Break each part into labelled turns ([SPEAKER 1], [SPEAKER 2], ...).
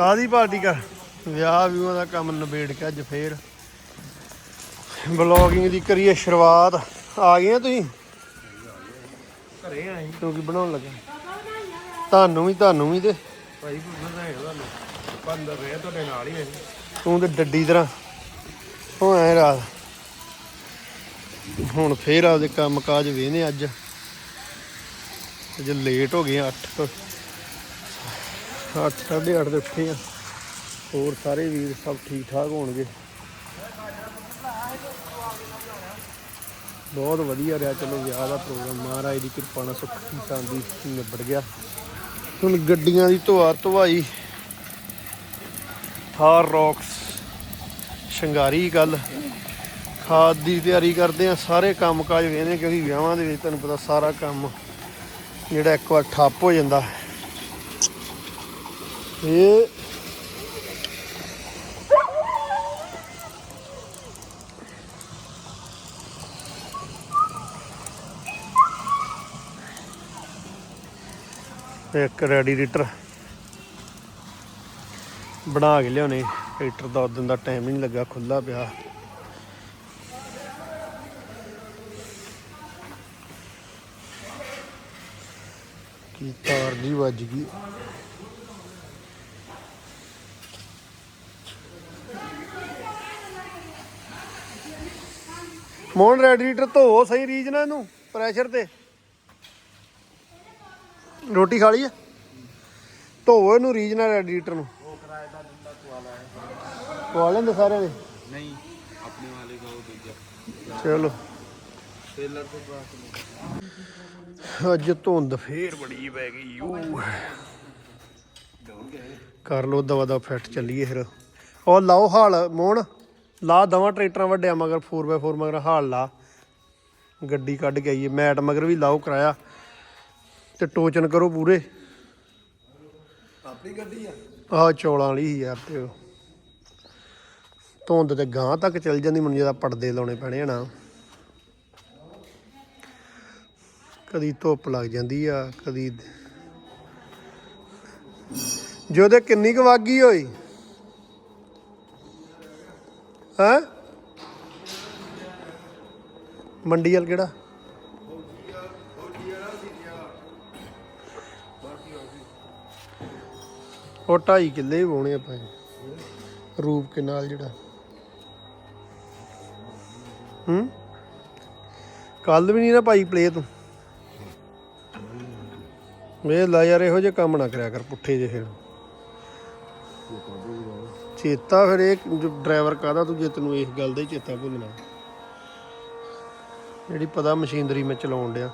[SPEAKER 1] ਕਾਦੀ ਪਾਰਟੀ ਕਰ? ਵਿਆਹ ਵਿਊਆਂ ਦਾ ਕੰਮ ਨਿਬੇੜ ਕੇ ਅੱਜ ਫੇਰ। ਬਲੌਗਿੰਗ ਦੀ ਕਰੀਏ ਸ਼ੁਰੂਆਤ। ਆ ਗਏ ਆ ਤੁਸੀਂ?
[SPEAKER 2] ਘਰੇ ਆਈ
[SPEAKER 1] ਤੂੰ ਕੀ ਬਣਾਉਣ ਲੱਗਾ। ਤੁਹਾਨੂੰ ਵੀ ਤੁਹਾਨੂੰ ਵੀ ਤੇ।
[SPEAKER 2] ਭਾਈ ਹੈ ਤੁਹਾਨੂੰ। ਬੰਦ ਰਿਹਾ ਤੁਹਾਡੇ ਨਾਲ ਹੀ ਹੈ
[SPEAKER 1] ਤੂੰ ਤੇ ਡੱਡੀ ਤਰ੍ਹਾਂ। ਹੋ ਐ ਰਾਤ। ਹੁਣ ਫੇਰ ਆਪਦੇ ਕੰਮ ਕਾਜ ਵੇਨੇ ਅੱਜ। ਅੱਜ ਲੇਟ ਹੋ ਗਏ 8 ਅੱਠ, ਸਾਢੇ ਅੱਠ ਦੇ ਉੱਠੇ ਆ। ਹੋਰ ਸਾਰੇ ਵੀਰ ਸਭ ਠੀਕ ਠਾਕ ਹੋਣਗੇ। ਬਹੁਤ ਵਧੀਆ ਰਿਹਾ। ਚਲੋ ਵਿਆਹ ਦਾ ਪ੍ਰੋਗਰਾਮ। ਮਹਾਰਾਜ ਦੀ ਕਿਰਪਾ ਨਾਲ ਸੁੱਖ ਸ਼ਾਂਤੀ ਨਿਬੜ ਗਿਆ। ਹੁਣ ਗੱਡੀਆਂ ਦੀ ਧੋਆ ਧਵਾਈ। ਥਾਰ ਰੌਕਸ। ਸ਼ਿੰਗਾਰੀ ਗੱਲ। ਖਾਦ ਦੀ ਤਿਆਰੀ ਕਰਦੇ ਆ। ਸਾਰੇ ਕੰਮ ਕਾਜ ਵੇਖਦੇ ਕਿਉਂਕਿ ਵਿਆਹਾਂ ਦੇ ਵਿੱਚ ਤੁਹਾਨੂੰ ਪਤਾ ਸਾਰਾ ਕੰਮ ਜਿਹੜਾ ਇੱਕ ਵਾਰ ਠੱਪ ਹੋ ਜਾਂਦਾ। ਇਹ ਇੱਕ ਰੈਡੀਏਟਰ ਬਣਾ ਕੇ ਲਿਆਉਣੇ। ਟਰੈਕਟਰ ਦਾ ਉਦੋਂ ਦਾ ਟਾਈਮ ਹੀ ਨਹੀਂ ਲੱਗਾ ਖੁੱਲਾ ਪਿਆ। ਕੀ ਤਾਰ ਜੀ ਵੱਜ ਗਈ। ਮੋਹਨ ਰੈਡੀਏਟਰ ਧੋ ਸਹੀ ਰੀਜ ਨਾਲ ਇਹਨੂੰ ਪ੍ਰੈਸ਼ਰ ਤੇ। ਰੋਟੀ ਖਾ ਲਈ ਹੈ? ਧੋ ਇਹਨੂੰ ਰੀਜ ਨਾਲ ਰੈਡੀਏਟਰ ਨੂੰ। ਪਵਾ ਲੈਂਦੇ ਸਾਰਿਆਂ ਦੇ
[SPEAKER 2] ਨਹੀਂ ਆਪਣੇ ਵਾਲੇ ਦਾ ਉਹ ਦੂਜਾ।
[SPEAKER 1] ਚਲੋ।
[SPEAKER 2] ਟੇਲਰ ਤੋਂ ਬਾਅਦ
[SPEAKER 1] ਅੱਜ ਧੁੰਦ ਫੇਰ ਬੜੀ ਪੈ ਗਈ ਯੂ। ਕਰ ਲੋ ਦਵਾ ਦਾ ਫਿੱਟ ਚੱਲੀਏ ਫਿਰ। ਉਹ ਲਾਓ ਹਾਲ ਮੋਣ ਲਾ ਦਵਾ ਟਰੈਕਟਰਾਂ ਵੱਡਿਆ ਮਗਰ 4x4 ਮਗਰ ਹਾਲ ਲਾ। ਗੱਡੀ ਕੱਢ ਕੇ ਆਈਏ ਮੈਟ ਮਗਰ ਵੀ ਲਾਓ ਕਰਾਇਆ। ਤੇ ਟੋਚਨ ਕਰੋ ਪੂਰੇ।
[SPEAKER 2] ਆਪਣੀ ਗੱਡੀ ਆ?
[SPEAKER 1] ਆਹ ਚੌਲਾਂ ਵਾਲੀ ਯਾਰ ਤੇ ਧੁੰਦ ਤੇ ਗਾਂ ਤੱਕ ਚੱਲ ਜਾਂਦੀ ਮੈਨੂੰ ਜਿਹਦਾ ਪਰਦੇ ਲਾਉਣੇ ਪੈਣੇ ਨਾ। ਕਦੀ ਧੁੱਪ ਲੱਗ ਜਾਂਦੀ ਆ ਕਦੀ ਜਿਹਦੇ ਕਿੰਨੀ ਕੁ ਵਾਗੀ ਹੋਈ? ਹੈ? ਮੰਡੀ ਵਾਲ ਕਿਹੜਾ? ਉਹ ਢਾਈ ਕਿੱਲੇ ਹੀ ਆਪਾਂ ਰੂਪ ਕੇ ਨਾਲ ਜਿਹੜਾ। ਹੂੰ? ਕੱਲ ਵੀ ਨਹੀਂ ਨਾ ਭਾਈ ਪਲੇ ਤੂੰ ਵੇ ਲਾ ਯਾਰ, ਇਹੋ ਜਿਹੇ ਕੰਮ ਨਾ ਕਰਿਆ ਕਰ ਪੁੱਠੇ ਜੇ ਫਿਰ। ਚੇਤਾ ਫਿਰ ਇਹ ਡਰਾਈਵਰ ਕਾਦਾ ਤੂੰ ਜੇ ਤੈਨੂੰ ਇਸ ਗੱਲ ਦਾ ਹੀ ਚੇਤਾ ਭੁੱਲਣਾ। ਜਿਹੜੀ ਪਤਾ ਮਸ਼ੀਨਰੀ ਮੈਂ ਚਲਾਉਣ ਡਿਆ।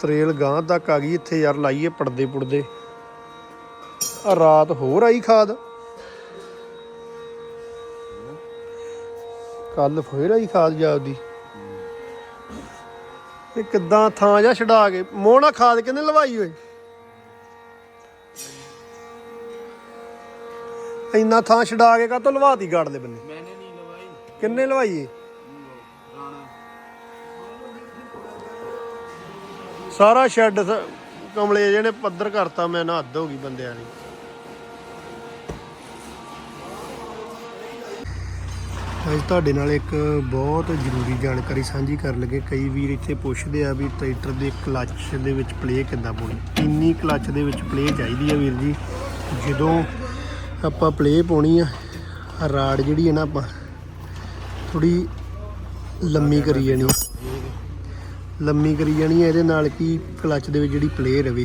[SPEAKER 1] ਤਰੇਲ ਗਾਂ ਤੱਕ ਆ ਗਈ, ਇੱਥੇ ਯਾਰ ਲਾਈਏ ਪੜਦੇ ਪੁੜਦੇ ਆ ਰਾਤ ਹੋਰ ਆਈ ਖਾਦ। ਕੱਲ ਫੇਰ ਆਈ ਖਾਦ ਜਾਪਦੀ ਇਹ ਕਿੱਦਾਂ ਥਾਂ ਜਾਂ ਛਡਾ ਕੇ, ਮੋਹਣਾ ਖਾਦ ਕਿੰਨੇ ਲਵਾਈ ਹੋਈ ਇੰਨਾ ਥਾਂ ਛਡਾ ਕੇ ਕਾਤੋਂ ਲਵਾਤੀ ਗਾੜ ਦੇ ਬੰਨੇ?
[SPEAKER 2] ਮੈਨੇ ਨਹੀਂ ਲਵਾਈ।
[SPEAKER 1] ਕਿੰਨੇ ਲਵਾਈ ਏ
[SPEAKER 2] ਰਾਣਾ।
[SPEAKER 1] ਸਾਰਾ ਸ਼ੈੱਡ ਕਮਲੇ ਜਿਹਨੇ ਪੱਧਰ ਕਰਤਾ ਮੈਂ ਨਾ ਹੱਦ ਹੋ ਗਈ ਬੰਦਿਆਂ ਦੀ। ਅੱਜ ਤੁਹਾਡੇ ਨਾਲ ਇੱਕ ਬਹੁਤ ਜ਼ਰੂਰੀ ਜਾਣਕਾਰੀ ਸਾਂਝੀ ਕਰਨ ਲੱਗੇ। ਕਈ ਵੀਰ ਇੱਥੇ ਪੁੱਛਦੇ ਆ ਵੀ ਟਰੈਕਟਰ ਦੇ ਕਲੱਚ ਦੇ ਵਿੱਚ ਪਲੇ ਕਿੱਦਾਂ ਪਾਉਣੀ ਇੰਨੀ ਕਲੱਚ ਦੇ ਵਿੱਚ ਪਲੇ ਚਾਹੀਦੀ ਆ ਵੀਰ ਜੀ? ਜਦੋਂ ਆਪਾਂ ਪਲੇ ਪਾਉਣੀ ਆ। ਰਾੜ ਜਿਹੜੀ ਹੈ ਨਾ ਆਪਾਂ ਥੋੜੀ ਲੰਮੀ ਕਰੀ ਜਾਣੀ। ਲੰਮੀ ਕਰੀ ਜਾਣੀ ਹੈ ਇਹਦੇ ਨਾਲ ਕੀ ਕਲੱਚ ਦੇ ਵਿੱਚ ਜਿਹੜੀ ਪਲੇ ਰਵੇ।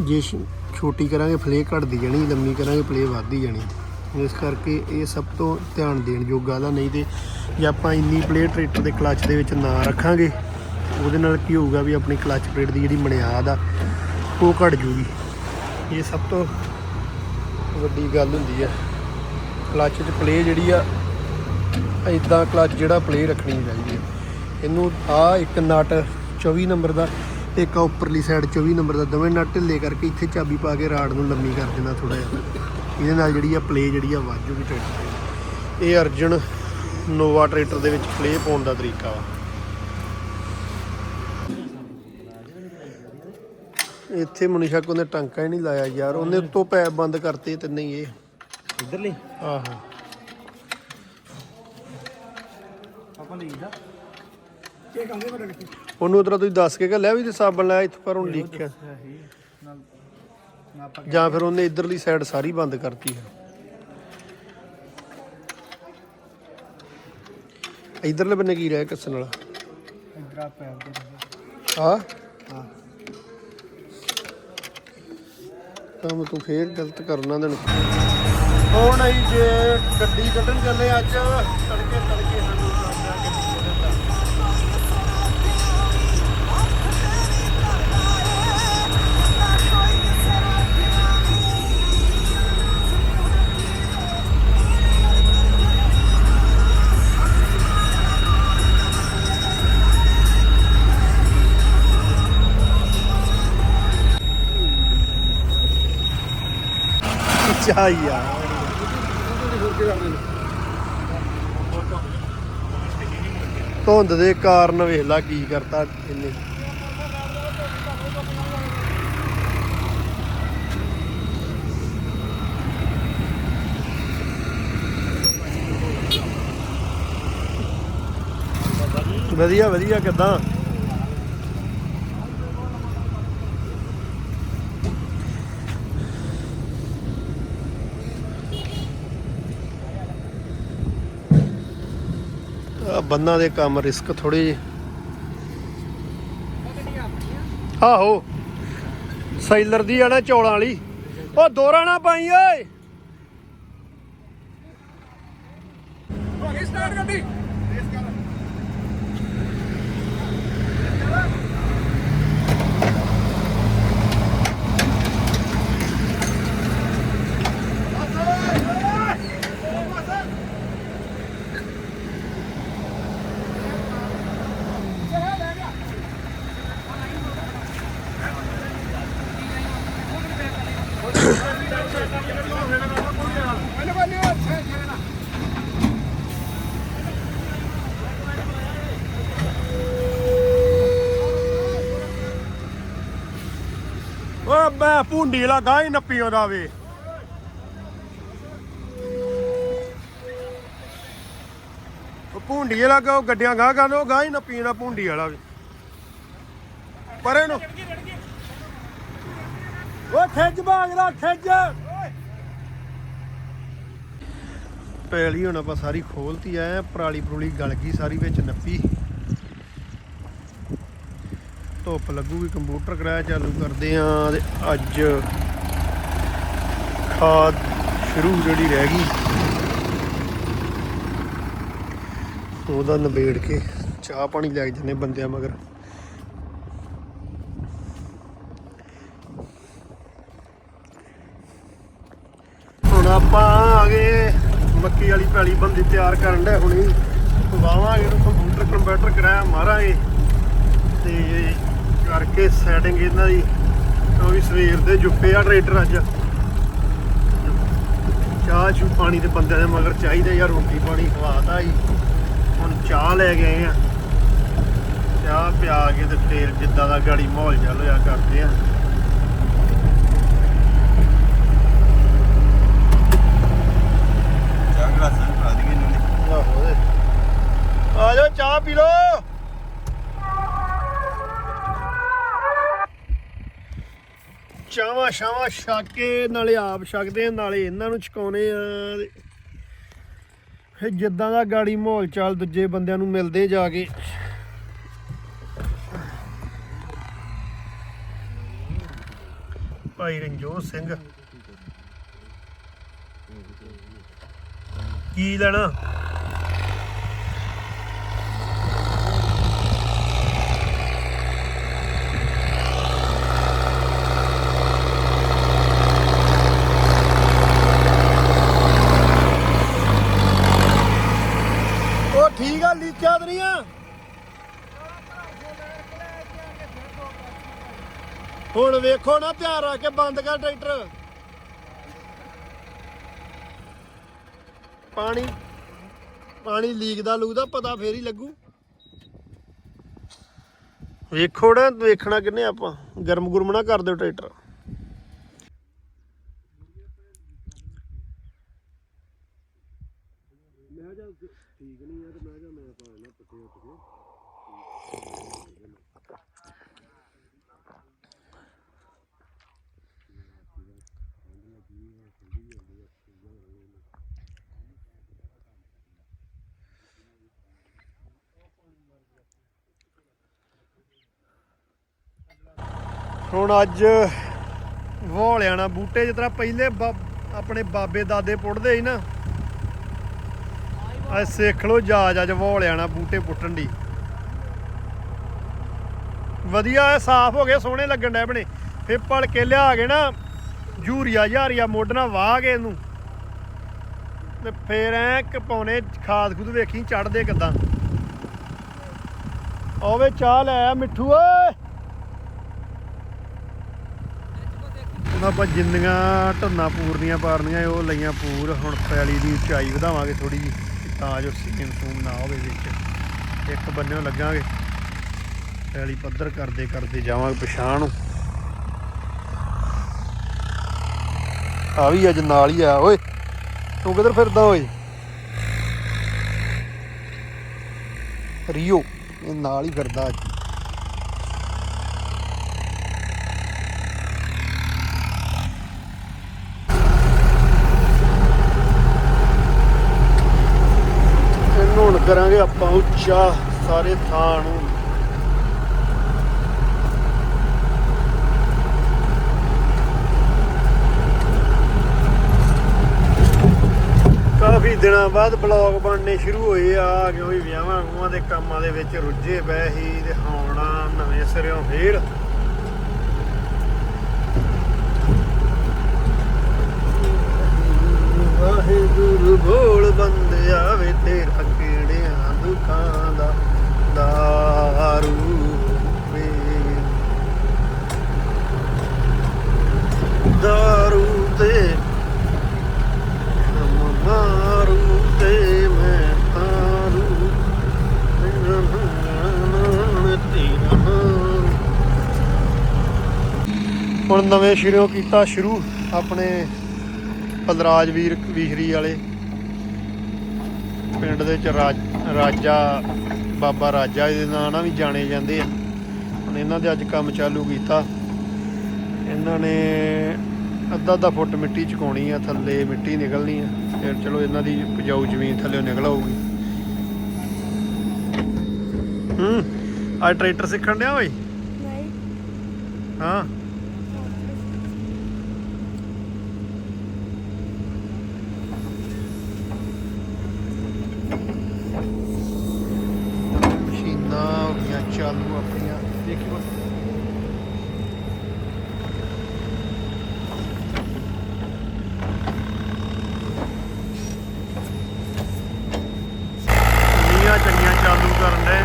[SPEAKER 1] ਜੇ ਛੋਟੀ ਕਰਾਂਗੇ ਫਲੇ ਘਟਦੀ ਜਾਣੀ, ਲੰਮੀ ਕਰਾਂਗੇ ਪਲੇ ਵੱਧਦੀ ਜਾਣੀ। ਇਸ ਕਰਕੇ ਇਹ ਸਭ ਤੋਂ ਧਿਆਨ ਦੇਣ ਯੋਗ ਗੱਲ ਆ, ਨਹੀਂ ਤੇ ਜੇ ਆਪਾਂ ਇੰਨੀ ਪਲੇ ਟਰੈਕਟਰ ਦੇ ਕਲੱਚ ਦੇ ਵਿੱਚ ਨਾ ਰੱਖਾਂਗੇ, ਉਹਦੇ ਨਾਲ ਕੀ ਹੋਊਗਾ ਵੀ ਆਪਣੀ ਕਲੱਚ ਪਲੇਟ ਦੀ ਜਿਹੜੀ ਬੁਨਿਆਦ ਆ, ਉਹ ਘਟ ਜੂਗੀ। ਇਹ ਸਭ ਤੋਂ ਵੱਡੀ ਗੱਲ ਹੁੰਦੀ ਹੈ ਕਲੱਚ 'ਚ ਪਲੇ ਜਿਹੜੀ ਆ ਇਦਾਂ ਕਲੱਚ ਜਿਹੜਾ ਪਲੇ ਰੱਖਣੀ ਚਾਹੀਦੀ ਹੈ ਇਹਨੂੰ ਆ ਇੱਕ ਨਟ 24 ਨੰਬਰ ਦਾ ਤੇ ਇੱਕ ਉੱਪਰਲੀ ਸਾਈਡ 24 ਨੰਬਰ ਦਾ, ਦੋਵੇਂ ਨਟ ਢਿੱਲੇ ਕਰਕੇ ਇੱਥੇ ਚਾਬੀ ਪਾ ਕੇ ਰਾੜ ਨੂੰ ਲੰਮੀ ਕਰ ਦੇਣਾ ਥੋੜਾ ਜਿਹਾ। ਇਹਦੇ ਨਾਲ ਜਿਹੜੀ ਆ ਪਲੇ ਜਿਹੜੀ ਆ ਵੱਧ ਜੂਗੀ ਟਰੈਕਟਰ ਇਹ ਅਰਜਨ ਨੋਵਾ ਟਰੈਕਟਰ ਦੇ ਵਿੱਚ ਪਲੇ ਪਾਉਣ ਦਾ ਤਰੀਕਾ ਵਾ। ਇੱਥੇ ਮਨੀਸ਼ਾ ਕੋਨੇ ਟਾਂਕਾ ਹੀ ਨਹੀਂ ਲਾਇਆ ਯਾਰ ਉਹਨੇ ਉੱਤੋਂ ਪੈਪ ਬੰਦ ਕਰਤੇ ਤਿੰਨੇ ਹੀ ਇਹ।
[SPEAKER 3] ਇਧਰਲੀ?
[SPEAKER 1] ਆਹੋ।
[SPEAKER 3] ਆਪਾਂ ਲਈਦਾ
[SPEAKER 1] ਉਹਨੂੰ ਉਧਰ ਤੁਸੀਂ ਦੱਸ ਕੇ ਘੱਲਿਆ ਵੀ ਤੇ ਸਾਬਣ ਲਾਇਆ ਇੱਥੋਂ ਪਰ ਹੁਣ
[SPEAKER 3] ਨਾਲ ਨਾ ਆਪਾਂ
[SPEAKER 1] ਜਾਂ ਫਿਰ ਉਹਨੇ ਇਧਰਲੀ ਸਾਈਡ ਸਾਰੀ ਬੰਦ ਕਰਤੀ ਹੈ। ਇਧਰਲੇ ਬੰਨੇ ਕੀ ਰਹਿ ਕੱਸਣ ਵਾਲਾ?
[SPEAKER 3] ਇਧਰ ਆ ਪੈਰ ਦੇ
[SPEAKER 1] ਆ
[SPEAKER 3] ਹਾਂ।
[SPEAKER 1] ਕੰਮ ਤੂੰ ਫੇਰ ਗਲਤ ਕਰਨਾ ਦੇਣ ਹੁਣ ਅਸੀਂ ਜੇ ਗੱਡੀ ਕੱਢਣ ਚੱਲੇ ਅੱਜ ਚਾ ਯਾਰ। ਧੁੰਦ ਦੇ ਕਾਰਨ ਵੇਖ ਲਾ ਕੀ ਕਰਤਾ ਇਹਨੇ। ਵਧੀਆ ਵਧੀਆ ਕਿਦਾਂ ਆਹ ਬੰਨਾਂ ਦੇ ਕੰਮ ਰਿਸਕ ਥੋੜੇ ਜਿਹੇ। ਆਹੋ। ਸੈਲਰ ਦੀ ਆ ਨਾ ਚੌਲਾਂ ਵਾਲੀ। ਉਹ ਦੋਰਾ ਨਾ ਪਾਈ, ਓਏ। ਓਏ ਮੈਂ ਭੁੰਡੀ ਵਾਲਾ ਹੀ ਨੱਪੀ ਆਉਂਦਾ ਵੇ। ਭੁੰਡੀ ਵਾਲਾ ਉਹ ਗੱਡੀਆਂ ਗਾਂ ਗਾਂ ਉਹ ਗਾਂ ਹੀ ਨੱਪੀ ਆਉਂਦਾ ਭੁੰਡੀ ਵਾਲਾ ਵੀ। ਪਰੇ ਨੂੰ ਓ ਖਿੱਚ ਬਾਗਦਾ ਖਿੱਚ। ਪੈਲੀ ਹੁਣ ਆਪਾਂ ਸਾਰੀ ਖੋਲਤੀ ਐ ਪਰਾਲੀ ਪਰੂਲੀ ਗਲ ਗਈ ਸਾਰੀ ਵਿੱਚ ਨੱਪੀ। ਧੁੱਪ ਲੱਗੂਗੀ, ਕੰਪਿਊਟਰ ਕਰਾਇਆ ਚਾਲੂ ਕਰਦੇ ਆਂ ਤੇ ਅੱਜ ਖਾਦ ਸ਼ੁਰੂ ਜਿਹੜੀ ਰਹਿ ਗਈ। ਉਹਦਾ ਨਿਬੇੜ ਕੇ ਚਾਹ ਪਾਣੀ ਲੈ ਜਾਂਦੇ ਬੰਦਿਆਂ ਮਗਰ। ਹੁਣ ਆਪਾਂ ਆ ਗਏ, ਮੱਕੀ ਵਾਲੀ ਪੈਲੀ ਬੰਦੀ ਤਿਆਰ ਕਰਨ ਦੇ ਹੁਣੀ। ਵਾਵਾਂਗੇ ਇਹਨੂੰ ਕੰਪਿਊਟਰ ਕੰਪਿਊਟਰ ਕਰਾਇਆ ਮਾਰਾਂਗੇ ਤੇ ਕਰਕੇ ਸੈਟਿੰਗ ਇਹਨਾਂ ਦੀ ਕਿਉਂਕਿ ਸਵੇਰ ਦੇ ਜੁੱਪੇ ਆ ਟਰੈਕਟਰ ਅੱਜ। ਚਾਹ ਚੂ ਪਾਣੀ ਤੇ ਬੰਦਿਆਂ ਦੇ ਮਗਰ ਚਾਹੀਦਾ ਯਾਰ ਰੋਟੀ ਪਾਣੀ ਖਵਾਤਾ ਹੀ ਹੁਣ ਚਾਹ ਲੈ ਗਏ ਆ। ਚਾਹ ਪਿਆ ਕੇ ਤੇ ਫੇਰ ਜਿੱਦਾਂ ਦਾ ਗਾੜੀ ਮਾਹੌਲ ਚੱਲ ਰਿਹਾ ਕਰਦੇ ਆ। ਆ ਜਾਓ ਚਾਹ ਪੀ ਲੋ ਚਾਵਾ ਸ਼ਾਵਾ ਛਕ, ਨਾਲੇ ਆਪ ਛਕਦੇ ਆ, ਨਾਲੇ ਇਹਨਾਂ ਨੂੰ ਛਕਾਉਨੇ ਆ। ਫਿਰ ਜਿੱਦਾਂ ਦਾ ਗਾੜੀ ਮਾਹੌਲ ਚਾਲ ਦੂਜੇ ਬੰਦਿਆਂ ਨੂੰ ਮਿਲਦੇ ਜਾ ਕੇ। ਭਾਈ ਰਣਜੋਤ ਸਿੰਘ। ਕੀ ਲੈਣਾ ਉਹ ਠੀਕ ਆ ਲੀਚਾ ਤੇ ਨਹੀਂ ਆ ਹੁਣ ਨਾ ਧਿਆਨ ਰੱਖ ਕੇ ਬੰਦ ਕਰ ਟਰੈਕਟਰ। ਪਾਣੀ ਪਾਣੀ ਲੀਕ ਦਾ ਲੂਕ ਪਤਾ ਫੇਰ ਹੀ ਲੱਗੂ। ਵੇਖੋ ਨਾ, ਵੇਖਣਾ ਕਿੰਨੇ ਆਪਾਂ, ਗਰਮ ਗੁਰਮ ਨਾ ਕਰ ਦਿਓ ਟਰੈਕਟਰ
[SPEAKER 2] ਮੈਂ ਜਾ ਠੀਕ ਨਹੀਂ ਯਾਰ ਮੈਂ ਜਾ ਮੈਂ ਪਾਣਾ ਪੱਟੇ ਉੱਠ ਕੇ
[SPEAKER 1] ਹੁਣ ਅੱਜ ਵੋਲਿਆਣਾ ਬੂਟੇ ਜਿਸ ਤਰ੍ਹਾਂ ਪਹਿਲੇ ਬਾ- ਆਪਣੇ ਬਾਬੇ ਦਾਦੇ ਪੁੱਟਦੇ ਸੀ ਨਾ, ਅੱਜ ਸਿੱਖ ਲੋ ਜਾਜ ਅੱਜ ਵੋਲਿਆਣਾ ਬੂਟੇ ਪੁੱਟਣ ਦੀ। ਵਧੀਆ ਐ, ਸਾਫ਼ ਹੋ ਗਏ, ਸੋਹਣੇ ਲੱਗਣ ਡੈ ਬਣੇ। ਫੇ ਪਲ ਕੇ ਲਿਆ ਕੇ ਨਾ ਯੂਰੀਆ ਯਾਰੀਆ ਮੋਢਣਾ ਵਾਹ ਕੇ ਇਹਨੂੰ। ਤੇ ਫੇਰ ਐ ਕਪਾਉਣੇ ਖਾਦ ਖੁਦ ਵੇਖੀ, ਚੜਦੇ ਕਿੱਦਾਂ। ਓਵੇ ਚਾਹ ਲੈ ਆ, ਮਿੱਠੂ, ਓਏ! ਆਪਾਂ ਜਿੰਨੀਆਂ ਢੰਨਾ ਪੂਰਨੀਆਂ ਪਾਰਨੀਆਂ ਉਹ ਲਈਆਂ ਪੂਰ। ਹੁਣ ਪੈਲੀ ਦੀ ਉਚਾਈ ਵਧਾਵਾਂਗੇ ਥੋੜੀ ਜੀ ਤਾਂ ਜੋ ਸੀਨ ਸੂਨ ਨਾ ਹੋਵੇ ਵਿੱਚ। ਇੱਕ ਬੰਨਿਓ ਲੱਗਾਂਗੇ। ਪੈਲੀ ਪੱਧਰ ਕਰਦੇ ਕਰਦੇ ਜਾਵਾਂਗੇ ਪਛਾਣ ਨੂੰ। ਆ ਵੀ ਅੱਜ ਨਾਲ ਹੀ ਆ। ਓਏ, ਤੂੰ ਕਿੱਧਰ ਫਿਰਦਾ ਓਏ? ਰੀਓ, ਇਹ ਨਾਲ ਹੀ ਫਿਰਦਾ ਅੱਜ ਇਹਨੂੰ ਹੁਣ ਕਰਾਂਗੇ ਆਪਾਂ ਉੱਚਾ ਸਾਰੇ ਥਾਂ ਨੂੰ। ਕਾਫੀ ਦਿਨਾਂ ਬਾਅਦ ਬਲੌਗ ਬਣਨੇ ਸ਼ੁਰੂ ਹੋਏ ਆ ਕਿਉਂਕਿ ਵਿਆਹਾਂ ਗੂਆਂ ਦੇ ਕੰਮਾਂ ਦੇ ਵਿੱਚ ਰੁੱਝੇ ਪਏ ਸੀ ਤੇ ਹੁਣ ਨਵੇਂ ਸਿਰਿਓਂ ਫੇਰ ਵਾਹਿਗੁਰੂ ਬੋਲ ਬੰਦਿਆ ਵੇ ਤੇਰਾ ਕਿਹੜਿਆਂ ਦੁੱਖਾਂ ਦਾ ਦਾਰੂ ਵੇ ਦਾਰੂ ਤੇ ਮਾਰੂ ਤੇ ਮੈਂ ਤਾਰੂ। ਹੁਣ ਨਵੇਂ ਸ਼ੁਰੂ ਕੀਤਾ ਸ਼ੁਰੂ ਆਪਣੇ ਬਲਰਾਜ ਵੀਰ, ਵੀਹਰੀ ਵਾਲੇ। ਪਿੰਡ ਦੇ ਚ ਰਾਜ- ਰਾਜਾ ਬਾਬਾ ਰਾਜਾ ਦੇ ਨਾਂ ਨਾਲ ਵੀ ਜਾਣੇ ਜਾਂਦੇ ਆ। ਹੁਣ ਇਹਨਾਂ ਦੇ ਅੱਜ ਕੰਮ ਚਾਲੂ ਕੀਤਾ। ਇਹਨਾਂ ਨੇ ਅੱਧਾ ਅੱਧਾ ਫੁੱਟ ਮਿੱਟੀ ਚੁਕਾਉਣੀ ਆ ਥੱਲੇ ਮਿੱਟੀ ਨਿਕਲਣੀ ਆ। ਫਿਰ ਚਲੋ ਇਹਨਾਂ ਦੀ ਉਪਜਾਊ ਜ਼ਮੀਨ ਥੱਲੇ ਨਿਕਲ ਆਊਗੀ। ਹੂੰ ਅੱਜ ਟਰੈਕਟਰ ਸਿੱਖਣ ਡਿਆ ਓਏ?
[SPEAKER 4] ਨਹੀਂ।
[SPEAKER 1] ਹਾਂ ਮਸ਼ੀਨਾਂ ਹੋ ਗਈਆਂ ਚਾਲੂ ਆਪਣੀਆਂ ਦੇਖੀ ਬਸ ਨੀਆਂ ਚੰਗੀਆਂ ਚਾਲੂ ਕਰਨ ਦੇ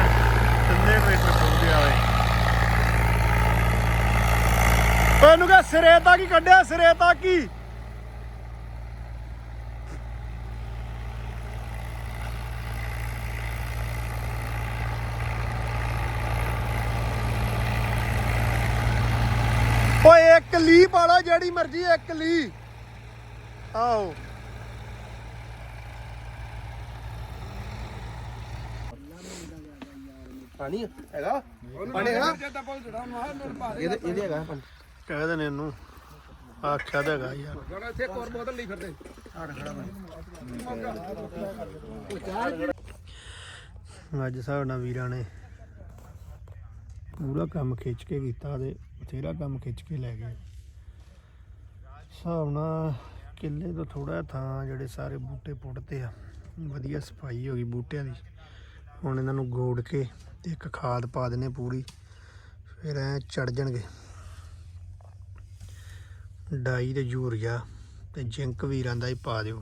[SPEAKER 1] ਤਿੰਨੇ ਟਰੈਕਟਰ ਪਹੁੰਚੇ ਆਵੇ ਓਏ ਇਹਨੂੰ ਕਹ ਸਿਰੇ ਤੱਕ ਹੀ ਕੱਢਿਆ ਸਿਰੇ ਤੱਕ ਹੀ ਓਏ ਇੱਕ ਲੀ ਪਾਲਾ ਜਿਹੜੀ ਮਰਜ਼ੀ ਇੱਕ ਲੀ ਆਓ।
[SPEAKER 3] ਪਾਣੀ ਹੈਗਾ? ਪਾਣੀ ਹੈਗਾ? ਇਹਦੇ ਇਹਦੇ ਹੈਗਾ ਪਾਣੀ।
[SPEAKER 1] ਕਹਿ ਦੇਣੇ ਇਹਨੂੰ। ਆਖਿਆ ਤਾਂ ਹੈਗਾ ਯਾਰ।
[SPEAKER 2] ਜਣਾ ਇੱਥੇ ਇੱਕ ਹੋਰ ਬੋਤਲ ਲਈ ਫਿਰਦੇ।
[SPEAKER 1] ਅੱਜ ਹਿਸਾਬ ਨਾਲ ਵੀਰਾਂ ਨੇ ਪੂਰਾ ਕੰਮ ਖਿੱਚ ਕੇ ਕੀਤਾ ਤੇ ਬਥੇਰਾ ਕੰਮ ਖਿੱਚ ਕੇ ਲੈ ਗਏ। ਹਿਸਾਬ ਨਾਲ ਕਿੱਲੇ ਤੋਂ ਥੋੜਾ ਥਾਂ ਜਿਹੜੇ ਸਾਰੇ ਬੂਟੇ ਪੁੱਟਦੇ ਆ ਵਧੀਆ ਸਫ਼ਾਈ ਹੋ ਗਈ ਬੂਟਿਆਂ ਦੀ। ਹੁਣ ਇਹਨਾਂ ਨੂੰ ਗੋੜ ਕੇ ਤੇ ਇੱਕ ਖਾਦ ਪਾ ਦੇਣੇ ਪੂਰੀ। ਫਿਰ ਐ ਚੜ ਜਾਣਗੇ। ਡਾਈ ਤੇ ਯੂਰੀਆ ਤੇ ਜਿੰਕ ਵੀਰਾਂ ਦਾ ਹੀ ਪਾ ਦਿਓ।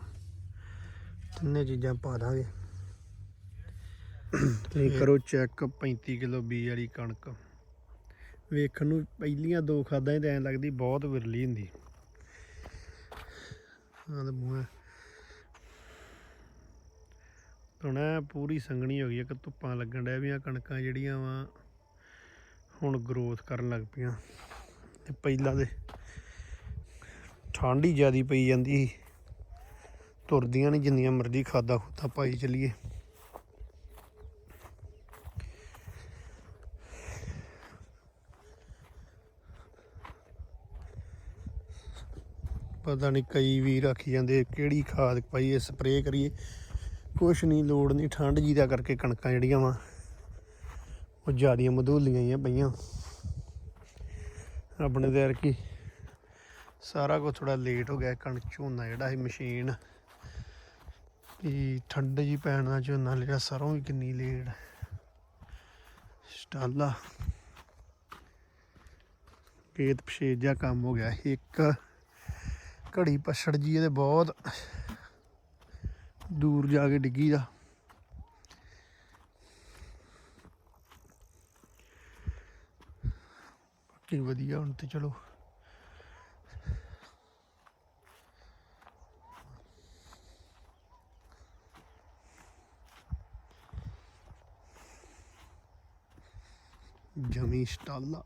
[SPEAKER 1] ਤਿੰਨੇ ਚੀਜ਼ਾਂ ਪਾ ਦਾਂਗੇ। ਤੁਸੀਂ ਕਰੋ ਚੈੱਕ 35 ਕਿਲੋ ਬੀ ਵਾਲੀ ਕਣਕ। ਵੇਖਣ ਨੂੰ ਪਹਿਲੀਆਂ ਦੋ ਖਾਦਾਂ ਹੀ ਤਾਂ ਐਂ ਲੱਗਦੀ ਬਹੁਤ ਵਿਰਲੀ ਹੁੰਦੀ। ਆਹ ਤੇ ਮੂੰਹ ਹੁਣ ਐਂ ਪੂਰੀ ਸੰਗਣੀ ਹੋ ਗਈ ਇੱਕ ਧੁੱਪਾਂ ਲੱਗਣ ਡਿਆ ਵੀ ਆ ਕਣਕਾਂ ਜਿਹੜੀਆਂ ਵਾ ਹੁਣ ਗਰੋਥ ਕਰਨ ਲੱਗ ਪਈਆਂ। ਤੇ ਪਹਿਲਾਂ ਦੇ ਠੰਡ ਹੀ ਜ਼ਿਆਦੀ ਪਈ ਜਾਂਦੀ ਸੀ। ਤੁਰਦੀਆਂ ਨਹੀਂ ਜਿੰਨੀਆਂ ਮਰਜ਼ੀ ਖਾਦਾ ਖੁੱਤਾ ਪਾਈ ਚਲੀਏ। ਪਤਾ ਨਹੀਂ ਕਈ ਵੀ ਰੱਖੀ ਜਾਂਦੇ, ਕਿਹੜੀ ਖਾਦ ਪਾਈਏ, ਸਪਰੇਅ ਕਰੀਏ। ਕੁਛ ਨਹੀਂ ਲੋੜ ਨਹੀਂ ਠੰਡ ਜੀ ਦਾ ਕਰਕੇ ਕਣਕਾਂ ਜਿਹੜੀਆਂ ਵਾ, ਉਹ ਜਿਆਦੀਆਂ ਮਧੂਲੀਆਂ ਹੀ ਆ ਪਈਆਂ। ਆਪਣੇ ਤੇ ਕੀ ਸਾਰਾ ਕੁਝ ਥੋੜਾ ਲੇਟ ਹੋ ਗਿਆ ਕਣਕ ਝੋਨਾ ਜਿਹੜਾ ਸੀ ਮਸ਼ੀਨ ਵੀ ਠੰਡ ਜੀ ਪੈਣ ਨਾਲ ਝੋਨਾ ਜਿਹੜਾ ਸਰੋਂ ਵੀ ਕਿੰਨੀ ਲੇਟ ਸਟਾਲਾ ਖੇਤ ਪਛੇਜ ਜਿਹਾ ਕੰਮ ਹੋ ਗਿਆ ਇੱਕ ਘੜੀ ਪਛੜ ਜੀ ਇਹਦੇ ਬਹੁਤ। ਦੂਰ ਜਾ ਕੇ ਡਿੱਗੀ ਦਾ ਬਾਕੀ ਵਧੀਆ ਹੁਣ ਤੇ ਚਲੋ। ਜਮੀ ਸਟਾਲਾ